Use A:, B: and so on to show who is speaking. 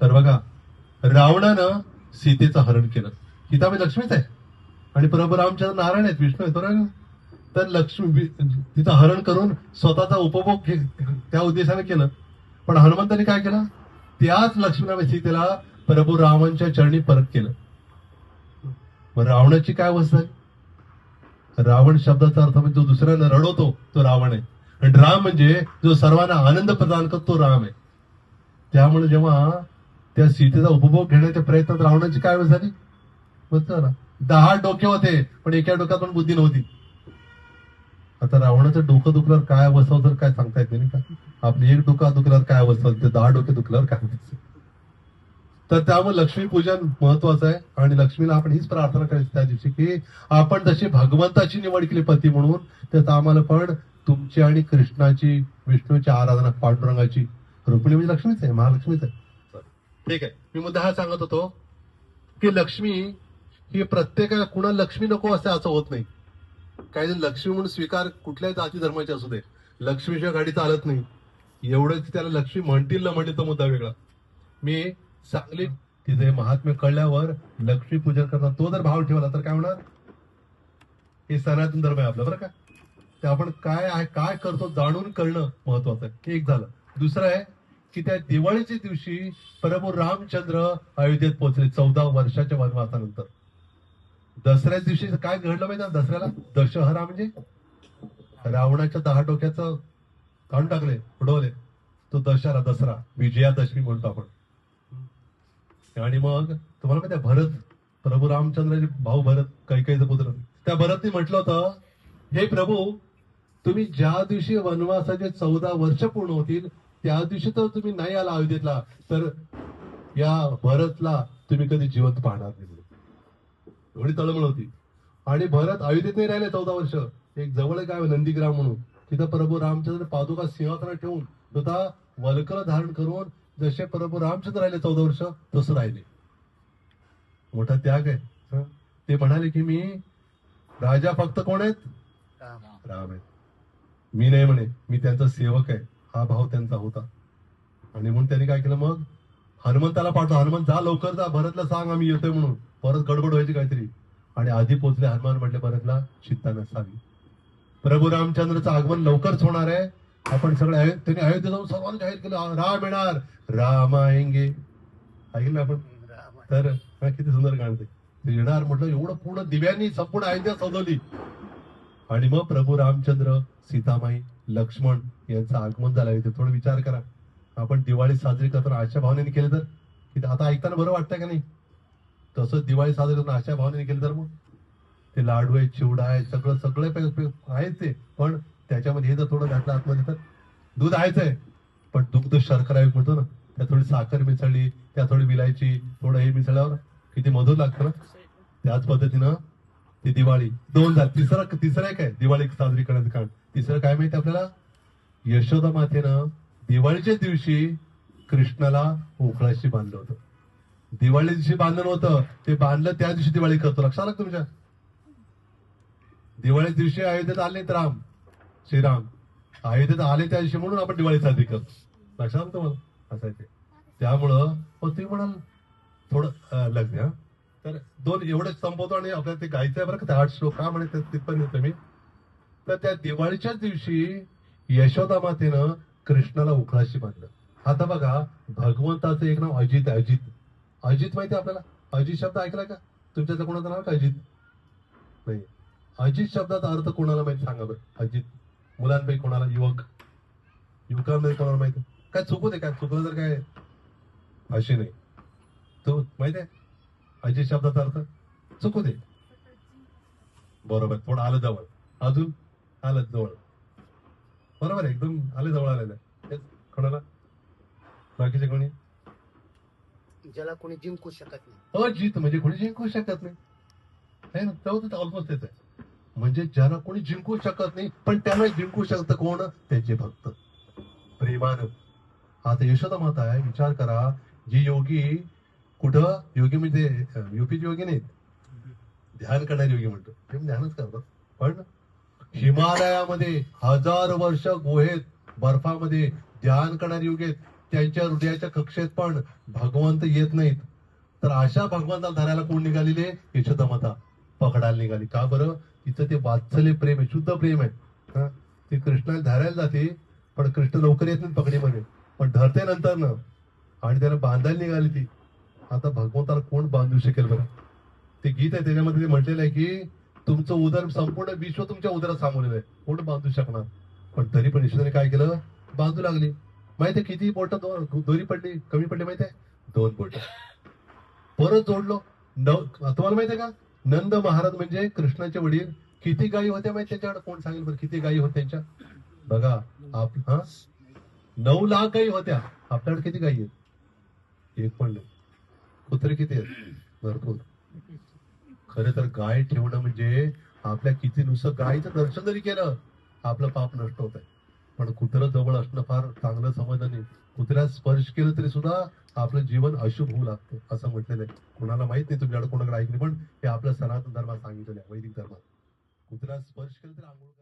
A: तर बघा रावणानं सीतेचं हरण केलं. सीता म्हणजे लक्ष्मीच आहे. आणि प्रभू रामचंद्र नारायण आहेत विष्णू आहेत बरोबर? तर लक्ष्मी तिथं हरण करून स्वतःचा उपभोग त्या उद्देशाने केलं. पण हनुमंताने काय केलं? त्याच लक्ष्मणा सीतेला प्रभू रामांच्या चरणी परत केलं. मग रावणाची काय अवस्था आहे? रावण शब्दाचा अर्थ म्हणजे जो दुसऱ्यांना रडवतो तो रावण आहे. आणि राम म्हणजे जो सर्वांना आनंद प्रदान करतो तो राम आहे. त्यामुळे जेव्हा त्या सीटेचा उपभोग घेण्याच्या प्रयत्नात रावणाची काय वेळ झाली? ना दहा डोके होते पण एका डोक्यात पण बुद्धी नव्हती. आता रावणाचं डोकं दुखल्यावर काय अवस्था होतं काय सांगता येत नाही का? आपली एक डोका दुखल्यावर काय अवस्था होते? दहा डोके दुखल्यावर काय होते? तर त्यामुळे लक्ष्मी पूजन महत्वाचं आहे आणि लक्ष्मीला आपण हीच प्रार्थना करायची त्या दिवशी की आपण जशी भगवंताची निवड केली पती म्हणून त्यात आम्हाला पण तुमची आणि कृष्णाची विष्णूची आराधना पांडुरंगाची. रुक्मिणी म्हणजे लक्ष्मीच आहे महालक्ष्मीच आहे. ठीक आहे. मी मुद्दा हा सांगत होतो की लक्ष्मी ही प्रत्येकाला कुणा लक्ष्मी नको असते असं होत नाही. काही जण लक्ष्मी म्हणून स्वीकार कुठल्याही जाती धर्माचे असू दे. लक्ष्मीशिवाय गाडी चालत नाही. एवढंच त्याला लक्ष्मी म्हणतील ना म्हणतील तो मुद्दा वेगळा. मी सांगली तिथे महात्म्य कळल्यावर लक्ष्मी पूजन करतात तो जर भाव ठेवला तर काय होणार? हे सनातन धर्म आहे आपला बरं का? ते आपण काय आहे काय करतो जाणून करणं महत्वाचं आहे. एक झालं. दुसरं आहे की त्या दिवाळीच्या दिवशी प्रभू रामचंद्र अयोध्येत पोहोचले चौदा वर्षाच्या वनवासानंतर. दसऱ्या दिवशी काय घडलं माहिती दसऱ्याला दशहरा म्हणजे रावणाच्या दहा डोक्याचं काढून टाकले उडवले. तो दशहरा दसरा विजयादशमी म्हणतो आपण. आणि मग तुम्हाला माहिती आहे भरत प्रभू रामचंद्राचे भाऊ भरत कैकेचा पुत्र. त्या भरतने म्हटलं होतं हे प्रभू तुम्ही ज्या दिवशी वनवासाचे चौदा वर्ष पूर्ण होतील त्या दिवशी तर तुम्ही नाही आला अयोध्येतला तर या भरतला तुम्ही कधी जिवंत पाहणार नाही. एवढी तळमळ होती. आणि भरत अयोध्येत नाही राहिले चौदा वर्ष. एक जवळ आहे नंदीग्राम म्हणून. तिथं प्रभू रामचंद्र पादुका सिंहासनात ठेवून स्वतः वल्कल धारण करून जसे प्रभू रामचंद्र राहिले चौदा वर्ष तसं राहिले. मोठा त्याग आहे? ते म्हणाले की मी राजा फक्त कोण आहेत? राम आहेत. मी नाही म्हणे मी त्यांचा सेवक आहे. हा भाव त्यांचा होता. आणि म्हणून त्यांनी काय केलं मग? हनुमंताला पाठवा. हनुमंत जा लवकर जा. भरतला सांग आम्ही येतोय म्हणून. परत गडबड व्हायची काहीतरी. आणि आधी पोचले हनुमान म्हटले भरतला चित्ता नसावी. प्रभू रामचंद्रचं आगमन लवकरच होणार आहे. आपण सगळे अयो- त्यांनी अयोध्या जाऊन सर्वांना जाहीर केलं. राम येणार. राम आएंगे ऐकलं आपण? तर किती सुंदर गाणं ते येणार म्हटलं एवढं पूर्ण दिव्यांनी संपूर्ण अयोध्या सजवली. आणि मग प्रभू रामचंद्र सीतामाई लक्ष्मण यांचं आगमन झालं इथे थोडं विचार करा. आपण दिवाळी साजरी करताना अशा भावनेने केले तर? की आता ऐकताना बरं वाटतंय का नाही? तसंच दिवाळी साजरी करताना अशा भावनेने केलं तर मग? ते लाडू आहे चिवडा आहे सगळं सगळे पे- आहेच ते. पण त्याच्यामध्ये हे जर थोडं घातलं आतमध्ये तर? दूध आहेच आहे. पण दुग्ध शर्करा एक म्हणतो ना त्यात थोडी साखर मिसळली त्यात थोडी विलायची थोडं हे मिसळल्यावर किती मधुर लागतं ना? त्याच पद्धतीनं ती दिवाळी. दोन झालं. तिसरं तिसरं काय दिवाळी साजरी करण्याचं कारण. तिसरं काय माहिती आपल्याला? यशोदा मातेनं दिवाळीच्या दिवशी कृष्णाला उखळाशी बांधलं होतं. दिवाळी दिवशी बांधलं होतं ते बांधलं त्या दिवशी दिवाळी करतो. लक्षात आलं तुमच्या? दिवाळी दिवशी अयोध्येत आले नाहीत राम. श्रीराम. अयोध्येत आले त्या दिवशी म्हणून आपण दिवाळी साजरी करतो. लक्षात आलं तुम्हाला? असं आहे ते. त्यामुळं मग तुम्ही म्हणाल थोडं लग्न हा? तर दोन एवढंच संपवतो आणि आपल्याला ते गायचं आहे बरं का ते आठ श्लोक. का म्हणे ते तिथपर्यंत येतो मी. तर त्या दिवाळीच्याच दिवशी यशोदा मातेनं कृष्णाला उखळाशी बांधलं. आता बघा भगवंताचं एक नाव अजित आहे अजित. अजित माहिती आपल्याला? अजित शब्द ऐकला का? तुमच्याचं कोणाचं नाव का अजित? नाही. अजित शब्दाचा अर्थ कोणाला माहिती सांगा बरं? अजित. मुलांपैकी कोणाला? युवक. युवकांमध्ये कोणाला माहिती? काय चुकू दे काय चुकलं तर काय? अशी नाही. तो माहिती आहे? अजित शब्दाचा अर्थ चुकू दे. बरोबर थोडं आलं जवळ. अजून आलं जवळ. बरोबर आहे, एकदम आले जवळ आलेलं कोणाला? बाकीचे कोणी?
B: ज्याला कोणी जिंकू शकत नाही.
A: अजित म्हणजे कोणी जिंकू शकत नाही. है ना तेव्हा ऑलमोस्ट तेच आहे म्हणजे ज्यांना कोणी जिंकू शकत नाही पण त्यांना जिंकू शकतं कोण? त्यांचे भक्त. प्रेमानं. आता यशोदा माता आहे विचार करा. जी योगी कुठं योगी म्हणजे युपीचे योगी नाहीत. ध्यान करणारे योगी म्हणतो. ते पण ध्यानच करतात पण हिमालयामध्ये हजार वर्ष गुहेत बर्फामध्ये ध्यान करणारे योगी आहेत. त्यांच्या हृदयाच्या कक्षेत पण भगवंत येत नाहीत. तर अशा भगवंताला धरायला कोण निघालेले? यशोदामाता पकडायला निघाली. का बरं? तिचं ते वात्सल्य प्रेम आहे शुद्ध प्रेम आहे. ती कृष्णाला धरायला जाते पण कृष्ण लवकर येत नाही पकडीमध्ये. पण धरते नंतर न. आणि त्याला बांधायला निघाली ती. आता भगवंताला कोण बांधू शकेल बरं? ते गीत आहे त्याच्यामध्ये ते म्हटलेलं आहे की तुमचं उदर संपूर्ण विश्व तुमच्या उदरात सांगून आहे. कोण बांधू शकणार? पण तरी पण ईश्वराने काय केलं? बांधू लागली. माहितीये किती बोट दोरी पडली कमी पडली माहितीये? दोन बोट. परत जोडलो. नव तुम्हाला माहितीये का? नंद महाराज म्हणजे कृष्णाचे वडील. किती गायी होत्या माहिती त्याच्याकडे? कोण सांगेल बरं? किती गायी होत्या त्यांच्या? बघा आप हा? नऊ लाख गायी होत्या. आपल्याकडे किती गायी आहेत? एक पण नाही. कुत्रे किती आहेत? भरपूर. खरे तर गाय ठेवणं म्हणजे आपल्या किती नुसतं गायचं दर्शन जरी केलं आपलं पाप नष्ट होत आहे पण कुत्रं जवळ असणं फार चांगलं समजलं नाही. कुत्र्यात स्पर्श केलं तरी सुद्धा आपलं जीवन अशुभ होऊ लागतं असं म्हटलेलं आहे. कोणाला माहीत नाही तुमच्याकडे कोणाकडे ऐकले पण हे आपल्या सनातन धर्मात सांगितलेलं आहे वैदिक धर्मात. कुत्र्यात स्पर्श केलं तरी आंघोळ